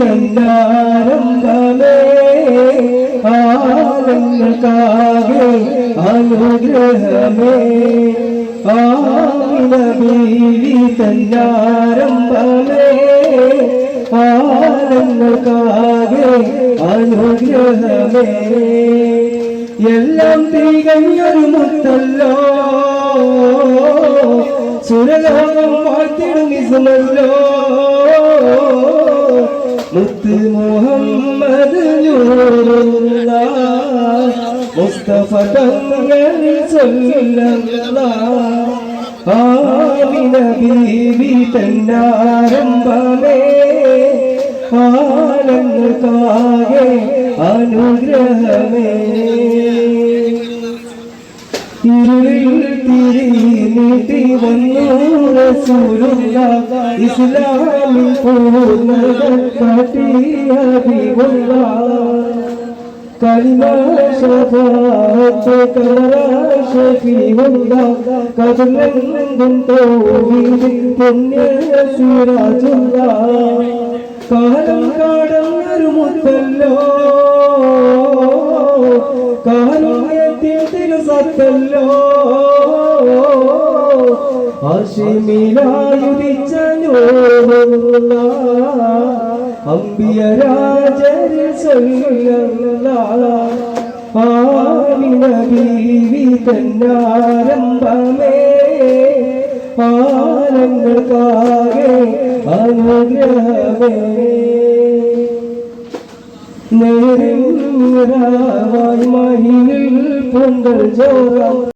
തന്നാരംഭമേ ആനങ്ങൾക്കാകെ അനുഗ്രഹമേ. ആമിന ബീവി തന്നാരംഭമേ ആനങ്ങൾക്കാകെ അനുഗ്രഹമേ. എല്ലാം തികഞ്ഞൊരു മുത്തല്ലോ സുരലോകം വാഴ്ത്തിടും ഇസുമല്ലോ മുത്ത് മുഹമ്മദ് മുസ്തഫ തങ്ങൾ ചൊല്ല ആമിന ബീവി തന്നാരംഭമേ ആനന്ദക്കാകെ അനുഗ്രഹമേ. ഇരുളിൽ തിരി നീട്ടി വന്നു റസൂലുള്ള ഇസ്ലാമിൽ പൂർണത കാട്ടിയ ഹബീബുള്ള കലിമ ശഫാഅത്ത് കമറ ഷഫീഉള്ള കദലങ്കും തൗഹീദ് പുണ്യ സിറാജുള്ള കാലം കാടങ്ങൊരു മുത്തല്ലോ കാരുണ്യത്തിൽ സത്തല്ലോ ആശിമിലായുദിച്ച നൂറുള്ള അമ്പിയ ചൊല്ല ആമിന ബീവി തന്നാരംഭമേ. ആനങ്ങൾക്കാകെ അനുഗ്രഹമേ. നേരിൽ മഹിയിൽ പൊങ്കൽ ചോറാം.